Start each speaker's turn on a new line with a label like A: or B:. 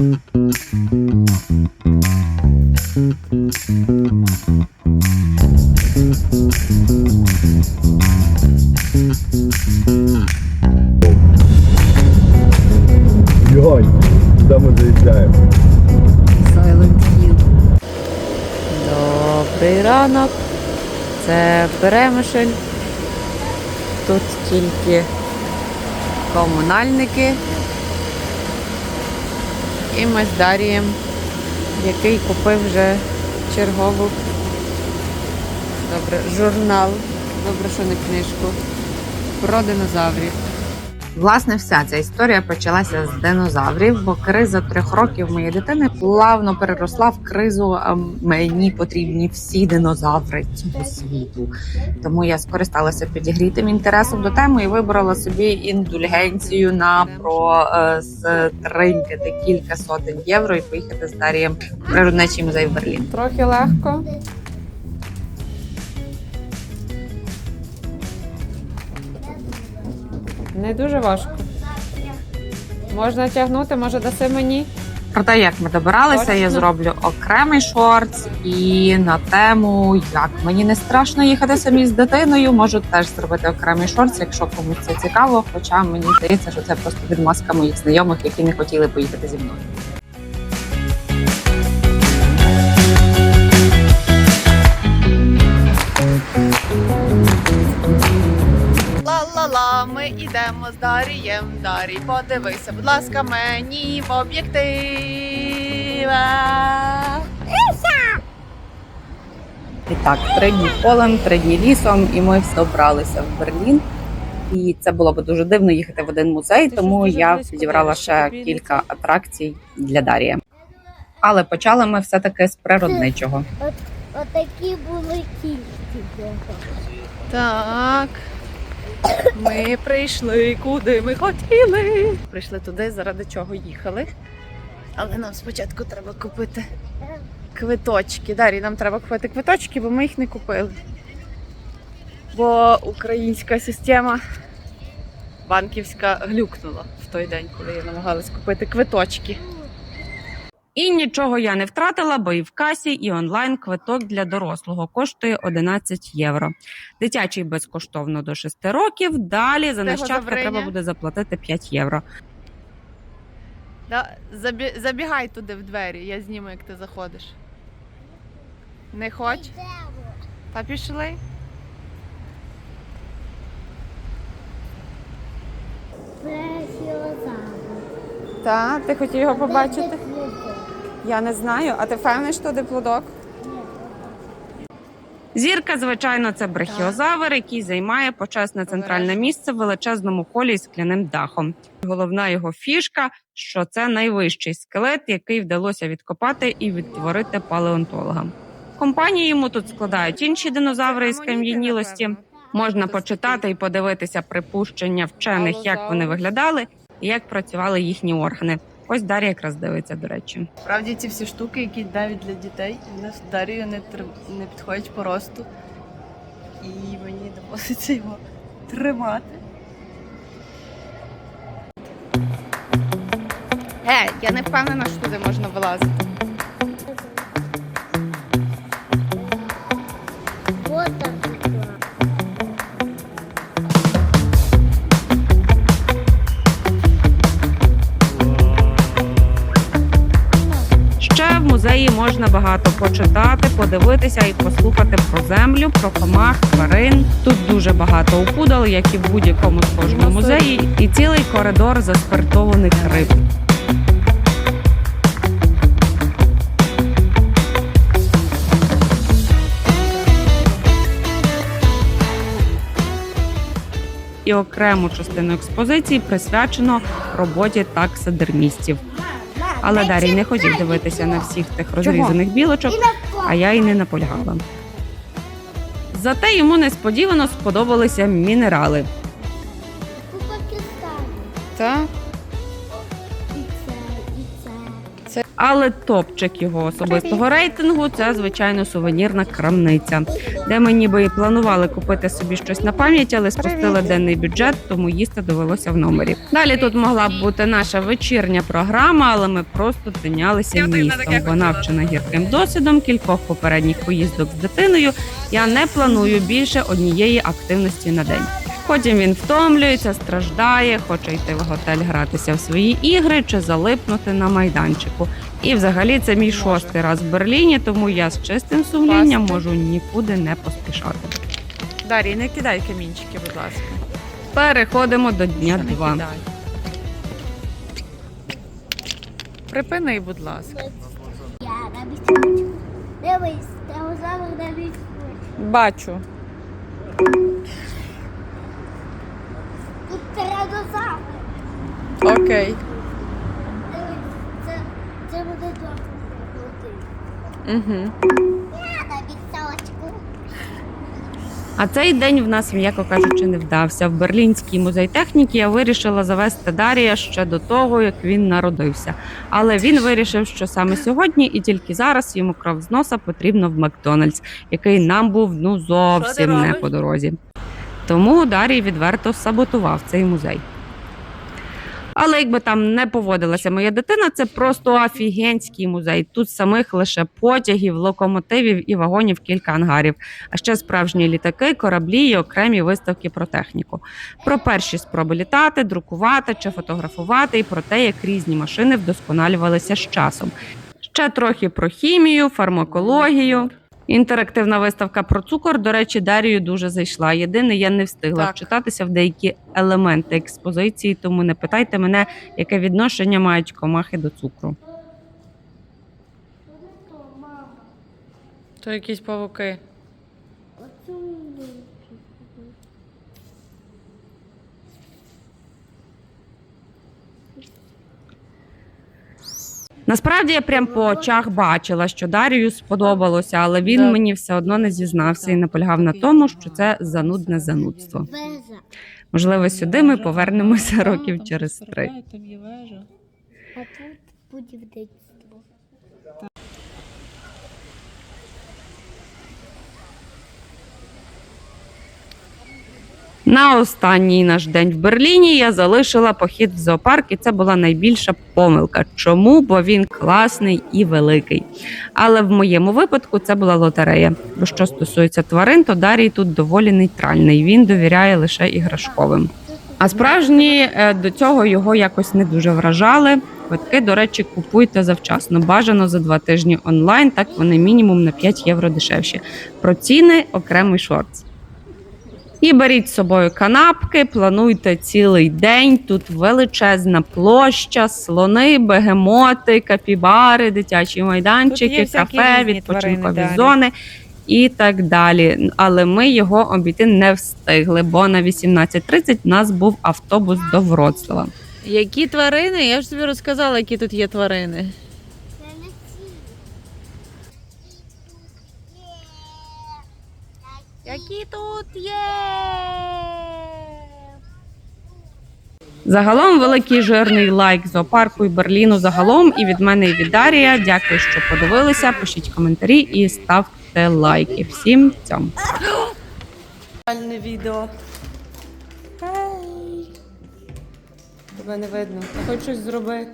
A: Ми заїжджаємо?
B: Silent ранок. Це Перемишль. Тут тільки комунальники. І ми з Дарієм, який купив вже чергову. Добре, журнал. Добре, що не книжку. Про динозаврів. Власне, вся ця історія почалася з динозаврів, бо криза трьох років моєї дитини плавно переросла в кризу. Мені потрібні всі динозаври цього світу. Тому я скористалася підігрітим інтересом до теми і вибрала собі індульгенцію на про е, стринькати кілька сотень євро і поїхати з Дарієм в природничий музей в Берлін. Трохи легко. Не дуже важко. Можна тягнути, може даси мені. Про те, як ми добиралися, я зроблю окремий шорт і на тему, як мені не страшно їхати самі з дитиною. Можу теж зробити окремий шорт, якщо комусь це цікаво. Хоча мені здається, що це просто відмазка моїх знайомих, які не хотіли поїхати зі мною.
C: Йдемо з Дарієм. Дарій, подивися, будь ласка, мені в об'єктив.
B: І так, три дні полем, три дні лісом, і ми добралися в Берлін. І це було б дуже дивно їхати в один музей,
C: Ти
B: тому я підібрала ще
C: тобі
B: кілька атракцій для Дарія. Але почали ми все таки з природничого.
D: Отакі були кільці.
C: Так. Ми прийшли куди ми хотіли. Прийшли туди, заради чого їхали. Але нам спочатку треба купити квиточки. Дарі, нам треба купити квиточки, бо ми їх не купили. Бо українська система банківська глюкнула в той день, коли я намагалась купити квиточки.
B: І нічого я не втратила, бо і в касі, і онлайн квиток для дорослого коштує 11 євро. Дитячий безкоштовно до 6 років. Далі за нащадка треба буде заплатити 5 євро.
C: Да, забі... Забігай туди в двері, я зніму, як ти заходиш. Не хоч? Та пішли.
D: Пресіозавр.
C: Та, ти хотів його побачити? Я не знаю, а ти впевнений, що диплодок?
B: Зірка, звичайно, це брахіозавр, який займає почесне центральне місце в величезному холі із скляним дахом. Головна його фішка, що це найвищий скелет, який вдалося відкопати і відтворити палеонтологам. Компанії йому тут складають інші динозаври із кам'янілості. Можна почитати і подивитися припущення вчених, як вони виглядали і як працювали їхні органи. Ось Дар'я якраз дивиться, до речі.
C: Справді ці всі штуки, які навіть для дітей, у нас Дар'ю не, тр- не підходять по росту. І мені доводиться його тримати. Е, я не впевнена, що туди можна вилазити.
B: Можна багато почитати, подивитися і послухати про землю, про комах, тварин. Тут дуже багато опудал, як і в будь-якому схожому музеї, і цілий коридор заспиртованих риб. І окрему частину експозиції присвячено роботі таксидермістів. Але Дарій не хотів дивитися на всіх тих розрізаних білочок, а я й не наполягала. Зате йому несподівано сподобалися мінерали.
C: Так.
B: Але топчик його особистого рейтингу це звичайно сувенірна крамниця, де ми ніби і планували купити собі щось на пам'ять, але спустили денний бюджет, тому їсти довелося в номері. Далі тут могла б бути наша вечірня програма, але ми просто тинялися містом, бо навчена гірким досвідом кількох попередніх поїздок з дитиною. Я не планую більше однієї активності на день. Потім він втомлюється, страждає, хоче йти в готель гратися в свої ігри чи залипнути на майданчику. І взагалі це мій шостий раз в Берліні, тому я з чистим сумлінням можу нікуди не поспішати.
C: Дарій, не кидай камінчики, будь ласка.
B: Переходимо до дня
C: Не
B: два.
C: кидай. Припини, будь ласка.
D: Я на місці. Дивись, динозавр на місці.
C: Бачу.
D: Тут тиранозавр.
C: Окей.
D: Це, це буде.
C: Угу.
B: А цей день в нас, м'яко кажучи, не вдався. В Берлінський музей техніки я вирішила завести Дарія ще до того, як він народився. Але він вирішив, що саме сьогодні і тільки зараз йому кров з носа потрібно в Макдональдс, який нам був ну зовсім не по дорозі. Тому Дарій відверто саботував цей музей. Але якби там не поводилася моя дитина, це просто офігенський музей. Тут самих лише потягів, локомотивів і вагонів кілька ангарів, а ще справжні літаки, кораблі і окремі виставки про техніку. Про перші спроби літати, друкувати чи фотографувати, і про те, як різні машини вдосконалювалися з часом. Ще трохи про хімію, фармакологію. Інтерактивна виставка про цукор, до речі, Дарію дуже зайшла. Єдине, я не встигла
C: Так.
B: вчитатися в деякі елементи експозиції, тому не питайте мене, яке відношення мають комахи до цукру.
C: То якісь павуки.
B: Насправді я прям по очах бачила, що Дарію сподобалося, але він мені все одно не зізнався і наполягав на тому, що це занудне занудство. Можливо, сюди ми повернемося років через три.
C: Там є вежа.
D: А тут будівництво.
B: На останній наш день в Берліні я залишила похід в зоопарк, і це була найбільша помилка. Чому? Бо він класний і великий. Але в моєму випадку це була лотерея. Бо що стосується тварин, то Дарій тут доволі нейтральний. Він довіряє лише іграшковим. А справжні е, до цього його якось не дуже вражали. Квитки, до речі, купуйте завчасно. Бажано за два тижні онлайн, так вони мінімум на 5 євро дешевші. Про ціни окремий шортс. І беріть з собою канапки, плануйте цілий день. Тут величезна площа, слони, бегемоти, капібари, дитячі майданчики, кафе, відпочинкові
C: тварини,
B: зони і так далі. Але ми його обійти не встигли, бо на 18.30 в нас був автобус до Вроцлава.
C: Які тварини? Я ж тобі розказала, які тут є тварини. Які тут є?
B: Загалом великий жирний лайк зоопарку і Берліну загалом і від мене і від Дарія. Дякую, що подивилися. Пишіть коментарі і ставте лайки. Всім цьому.
C: Відео. Тебе не видно. Хоч щось зроби.